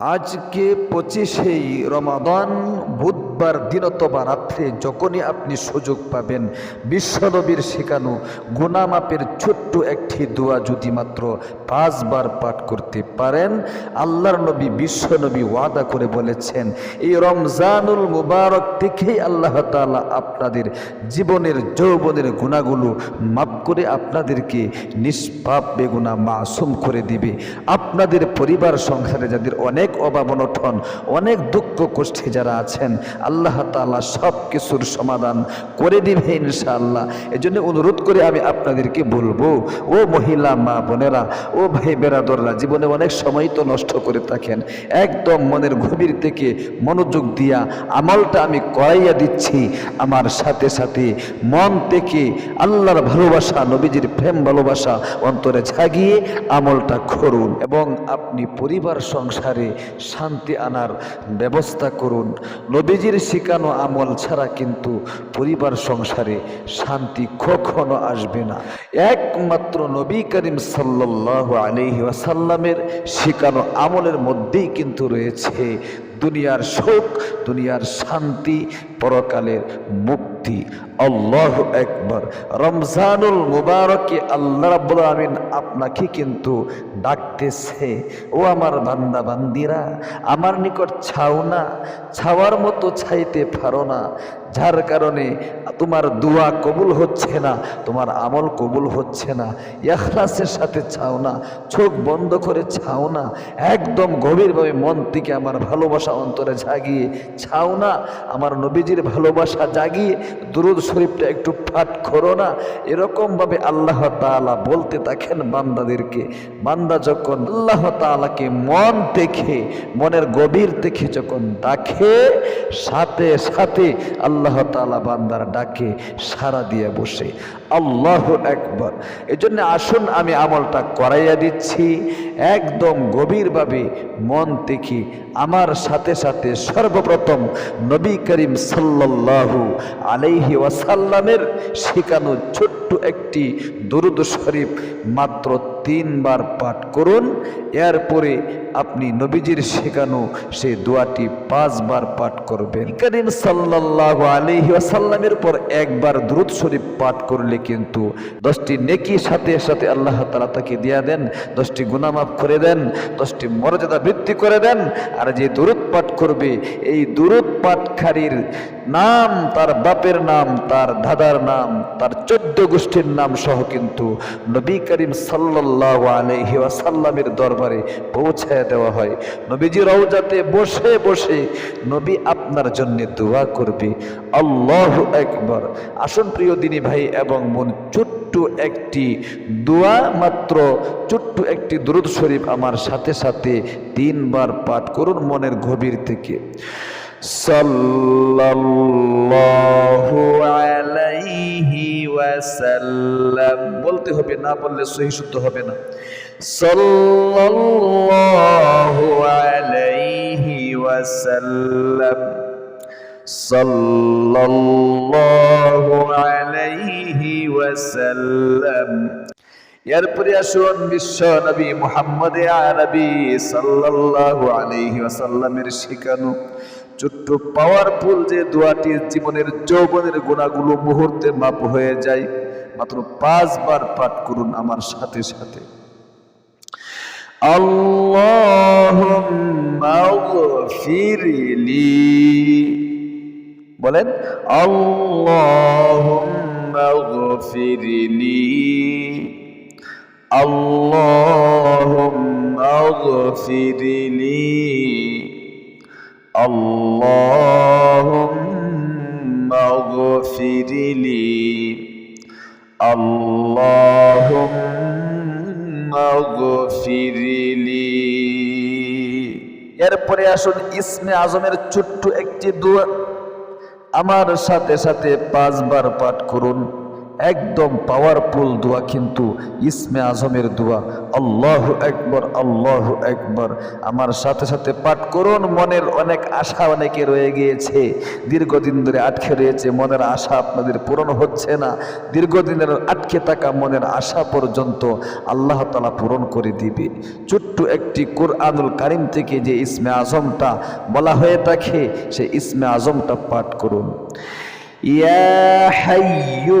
আজকে পঁচিশেই রমাদান বুধবার দিন অথবা রাত্রে যখনই আপনি সুযোগ পাবেন, বিশ্বনবীর শেখানো গুনামাপের ছোট্ট একটি দোয়া যদি মাত্র পাঁচবার পাঠ করতে পারেন, আল্লাহর নবী বিশ্বনবী ওয়াদা করে বলেছেন, এই রমজানুল মুবারক থেকেই আল্লাহ তাআলা আপনাদের জীবনের যৌবনের গুণাগুলো মাফ করে আপনাদেরকে নিষ্পাপ বেগুনা মাসুম করে দিবে। আপনাদের পরিবার সংসারে যাদের অনেক অভাব অনেক দুঃখ কষ্টে যারা আছেন আল্লাহ তাআলা সব কিছুর সমাধান করে দিবে ইনশাআল্লাহ। এই জন্য অনুরোধ করে আমি আপনাদেরকে বলব, ও মহিলা, মা বোনেরা, ও ভাই বেরাদররা, জীবনে অনেক সময় তো নষ্ট করে থাকেন, একদম মনের গভীর থেকে মনোযোগ দিয়া আমলটা আমি করাইয়া দিচ্ছি। আমার সাথে সাথে মন থেকে আল্লাহর ভালোবাসা, নবীজির প্রেম ভালোবাসা অন্তরে জাগিয়ে আমলটা করুন এবং আপনি পরিবার সংসারে শান্তি আনার ব্যবস্থা করুন। নবীজির শিখানো আমল ছাড়া কিন্তু পরিবার সংসারে শান্তি কখনো আসবে না। একমাত্র নবী করিম সাল্লাহ আলাইহি ওয়াসাল্লামের শেখানো আমলের মধ্যেই কিন্তু রয়েছে দুনিয়ার সুখ, দুনিয়ার শান্তি পরকালের মুক্তি। আল্লাহ একবার রমজানুল মুবারকে আল্লাহ রাব্বুল আমিন আপনাকে কিন্তু ডাকতেছে, ও আমার বান্দা বান্দিরা আমার নিকট ছাও না, ছাওয়ার মতো ছাইতে পারো না, যার কারণে তোমার দোয়া কবুল হচ্ছে না, তোমার আমল কবুল হচ্ছে না এখলাসের সাথে ছাও না, চোখ বন্ধ করে ছাও না, একদম গভীরভাবে মন থেকে আমার ভালোবাসা অন্তরে জাগিয়ে ছাও না, আমার নবীজির ভালোবাসা জাগিয়ে দুরুদ শরীফটা একটু ফাট করো না। এরকমভাবে আল্লাহ তাআলা বলতে থাকেন বান্দাদেরকে। বান্দা যখন আল্লাহ তাআলাকে মন থেকে মনের গভীর থেকে যখন ডাকে, সাথে সাথে আল্লাহ তাআলা বান্দার ডাকে সারা দিয়ে বসে, আল্লাহ একবার এজন্য আসুন, আমি আমলটা করাইয়া দিচ্ছি। একদম গভীরভাবে মন থেকে আমার সাথে সাথে সর্বপ্রথম নবী করিম সাল্লাল্লাহু আলাইহি ওয়াসাল্লামের শেখানো ছোট্ট একটি দরুদ শরীফ মাত্র তিনবার পাঠ করুন। এরপরে আপনি নবীজির শেখানো সেই দোয়াটি পাঁচবার পাঠ করবেন। করিম সাল্লাল্লাহু আলাইহি ওয়াসাল্লামের পর একবার দ্রুত শরীফ পাঠ করলে কিন্তু দশটি নেকি সাথে সাথে আল্লাহ তালা তাকে দিয়া দেন, দশটি গুনাহ মাফ করে দেন, দশটি মর্যাদা বৃদ্ধি করে দেন। আর যে দুরুদ পাঠ করবে, এই দুরুদ পাঠকারীর নাম, তার বাপের নাম, তার দাদার নাম, তার চোদ্দ গোষ্ঠীর নাম সহ কিন্তু নবী করিম সাল্লাল্লাহু আলাইহি ওয়াসাল্লামের দরবারে পৌঁছায় দেওয়া হয়। নবীজি রওজাতে বসে বসে নবী আপনার জন্য দোয়া করবে। আল্লাহ একবার আসুন প্রিয় দিনী ভাই এবং মন ছোট্ট একটি দোয়া মাত্র, ছোট্ট একটি দুরুদ শরীফ আমার সাথে সাথে তিনবার পাঠ করুন মনের গভীর থেকে। সাল্লাল্লাহু আলাইহি ওয়াসাল্লাম। বলতে হবে, না বললে সহি শুদ্ধ হবে না। সাল্লাল্লাহু আলাইহি ওয়াসাল্লাম। সাল্লাল্লাহু আলাইহি ওয়াসাল্লাম। এরপরে আসুন বিশ্ব নবী মোহাম্মদ আরবি সাল্লাল্লাহু আলাইহি ওয়াসাল্লামের শিখানো। ছোট্ট পাওয়ারফুল যে দোয়াটি জীবনের যৌবনের গোনাগুলো মুহূর্তে মাপ হয়ে যায়, মাত্র পাঁচবার পাঠ করুন আমার সাথে সাথে। গফিরলি। বলেন আল্লাহুম্মা গফিরলি। আল্লাহুম্মা গফিরলি আল্লাহুম্মা গফিরলি আল্লাহুম্মা গফিরলি এরপরে আসুন ইসমে আজমের ছোট্ট একটি দোয়া। আমার সাথে সাথে পাঁচবার পাঠ করুন। একদম পাওয়ারফুল দোয়া কিন্তু ইসমে আজমের দোয়া। আল্লাহ একবার আল্লাহ একবার। আমার সাথে সাথে পাঠ করুন, মনের অনেক আশা অনেকে রয়ে গিয়েছে। দীর্ঘদিন ধরে আটকে রয়েছে, মনের আশা আপনাদের পূরণ হচ্ছে না। দীর্ঘদিনের আটকে থাকা মনের আশা পর্যন্ত আল্লাহ তালা পূরণ করে দিবে। ছোট্ট একটি কোরআনুল কারিম থেকে যে ইসমে আজমটা বলা হয়ে থাকে, সে ইসমে আজমটা পাঠ করুন। ইয়া হাইয়ু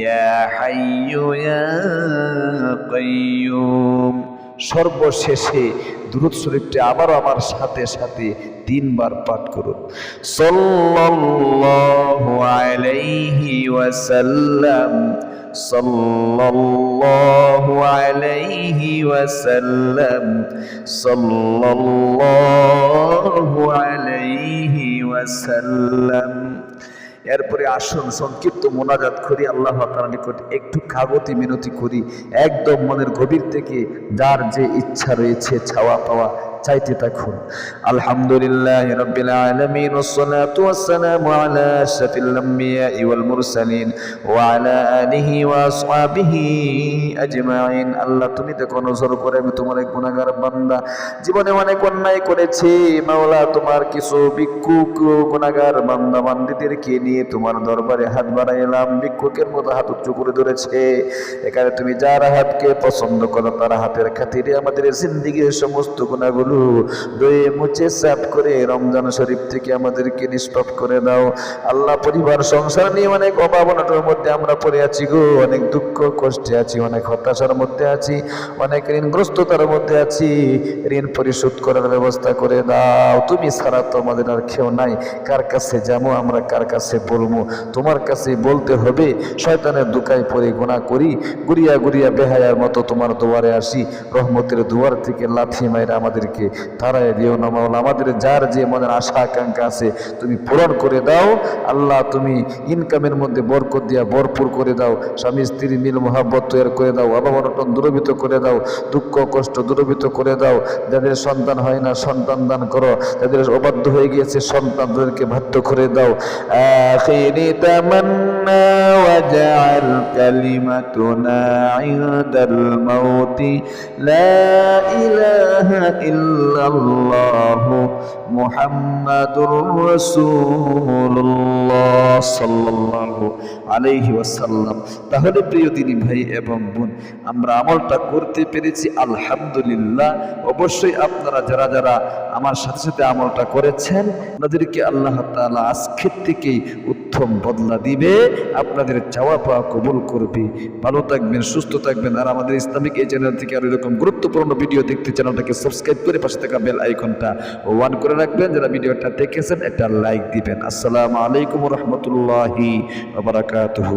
ইয়া হাইয়ু ইয়া সর্বশেষে দুরুদ শরীফটি আবারও আমার সাথে সাথে তিনবার পাঠ করুন। সাল্লাল্লাহু আলাইহি ওয়াসাল্লাম, সাল্লাল্লাহু আলাইহি ওয়াসাল্লাম, সাল্লাল্লাহু আলাইহি ওয়াসাল্লাম। এরপরে আসুন, সংক্ষিপ্ত মোনাজাত করি, আল্লাহ তাআলার নিকট একটু কাগতি মিনতি করি। একদম মনের গভীর থেকে যার যে ইচ্ছা রয়েছে, ছাওয়া পাওয়া চাইতে থাকুন আলহামদুলিল্লাহ রাব্বিল আলামিন والصلاه والسلام على اشرف الانبياء والمرسلين وعلى اله واصحابه اجمعين আল্লাহ তুমি দেখো নজর করে আমি তোমার এক গুনাহগার বান্দা জীবনে অনেক অন্যায় করেছি মাওলা তোমার কিছু ভিক্ষুক গুনাহগার বান্দা বান্দিদেরকে নিয়ে তোমার দরবারে হাত বাড়াইলাম ভিক্ষুকের মতো হাত উচ্চ করে ধরেছে এখানে তুমি যার হাতকে পছন্দ করো তার হাতের খাতিরে আমাদের জিন্দিগির সমস্ত গুণাগুলো দয়ে মুছে সাফ করে রমজান শরীফ থেকে আমাদেরকে নিষ্পাপ করে দাও আল্লাহ পরিবার, সংসার নিয়ে অনেক অভাবনাটার মধ্যে আমরা পড়ে আছি গো। অনেক দুঃখ, কষ্টে আছি, অনেক হতাশার মধ্যে আছি, অনেক ঋণগ্রস্ততার মধ্যে আছি। ঋণ পরিশোধ করার ব্যবস্থা করে দাও। তুমি ছাড়া তো আমাদের আর কেউ নাই। কার কাছে যাব আমরা, কার কাছে বলব? তোমার কাছে বলতে হবে, শয়তানের দুকায় পরে গোনা করি, গুড়িয়া গুড়িয়া বেহায়ার মতো তোমার দুয়ারে আসি। রহমতের দুয়ার থেকে লাথি মাইরা আমাদেরকে তারাই দিও না মাওলা। আমাদের যার যে মনের আশা, আকাঙ্ক্ষা আছে, তুমি পূরণ করে দাও। আল্লাহ, তুমি ইনকামের মধ্যে বরকত দিয়া ভরপুর করে দাও। স্বামী, স্ত্রী, মিল, মোহাব্বত তৈরি করে দাও। অভাবনটন দূরবিত করে দাও। দুঃখ, কষ্ট দূরবিত করে দাও। যাদের সন্তান হয় না, সন্তান দান করো। যাদের অবাধ্য হয়ে গিয়েছে সন্তানদেরকে বাধ্য করে দাও। আখিরি তামান্না ওয়াজআল কালিমাতুনা ইনদাল মাউতি। লা তাহলে প্রিয় দিনী ভাই এবং বোন, আমরা আমলটা করতে পেরেছি, আলহামদুলিল্লাহ। অবশ্যই আপনারা যারা যারা আমার সাথে সাথে আমলটা করেছেন আপনাদেরকে আল্লাহ তাআলা আজকের থেকেই উত্তম বদলা দিবে, আপনাদের চাওয়া পাওয়া কবুল করবে। ভালো থাকবেন, সুস্থ থাকবেন, আর আমাদের ইসলামিক এই চ্যানেল থেকে আর এরকম গুরুত্বপূর্ণ ভিডিও দেখতে চ্যানেলটাকে সাবস্ক্রাইব করে পাশে থাকা বেল আইকনটা ওয়ান করে রাখবেন। যারা ভিডিওটা দেখেছেন, একটা লাইক দিবেন। আসসালামু আলাইকুম রহমতুল্লাহি বারাকাতুহু।